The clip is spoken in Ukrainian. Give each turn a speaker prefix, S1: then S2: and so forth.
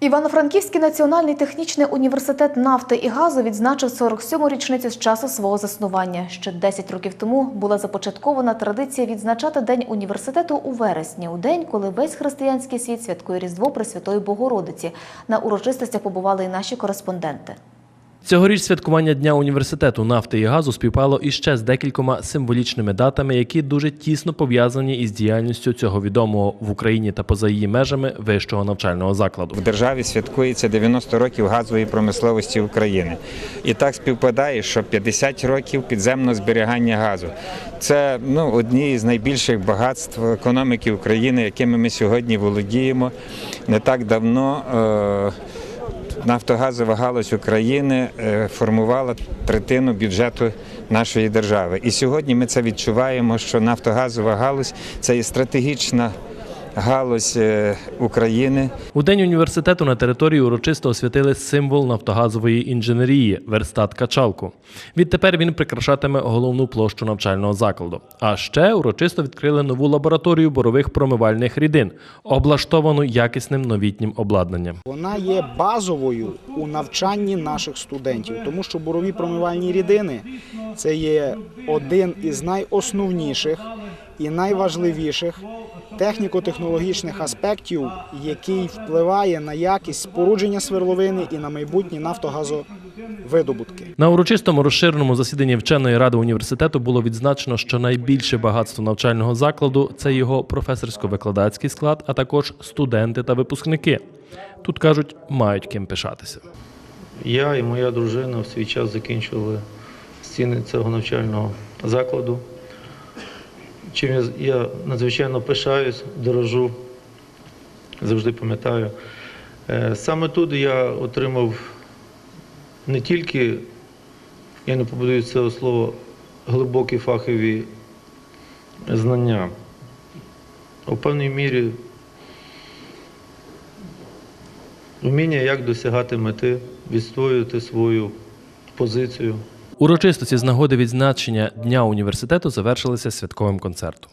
S1: Івано-Франківський національний технічний університет нафти і газу відзначив 47-му річницю з часу свого заснування. Ще 10 років тому була започаткована традиція відзначати День університету у вересні, у день, коли весь християнський світ святкує Різдво Пресвятої Богородиці. На урочистостях побували і наші кореспонденти.
S2: Цьогоріч святкування Дня університету нафти і газу співпало іще з декількома символічними датами, які дуже тісно пов'язані із діяльністю цього відомого в Україні та поза її межами вищого навчального закладу.
S3: В державі святкується 90 років газової промисловості України. І так співпадає, що 50 років підземного зберігання газу. Це ну, одні з найбільших багатств економіки України, якими ми сьогодні володіємо. Не так давно е, нафтогазова галузь України е, формувала третину бюджету нашої держави. І сьогодні ми це відчуваємо, що нафтогазова галузь це є стратегічна галузь е, України.
S2: У день університету на території урочисто освятили символ нафтогазової інженерії верстат качалку. Відтепер він прикрашатиме головну площу навчального закладу. А ще урочисто відкрили нову лабораторію борових промивальних рідин, облаштовану якісним новітнім обладнанням.
S4: Вона є базовою у навчанні наших студентів, тому що бурові промивальні рідини це є один із найосновніших і найважливіших техніко-технологічних аспектів, який впливає на якість спорудження сверловини і на майбутні нафтогазовидобутки.
S2: На урочистому розширеному засіданні вченої ради університету було відзначено, що найбільше багатство навчального закладу це його професорсько-викладацький склад, а також студенти та випускники. Тут кажуть, мають ким пишатися.
S5: Я і моя дружина в свій час закінчували стіни цього навчального закладу. Чим я, надзвичайно пишаюсь, дорожу, завжди пам'ятаю. Е, Саме тут я отримав не тільки, я не побудую цього слова, глибокі фахові знання, а в певній мірі вміння, як досягати мети, відстоювати свою позицію.
S2: Урочистості з нагоди відзначення Дня університету завершилися святковим концертом.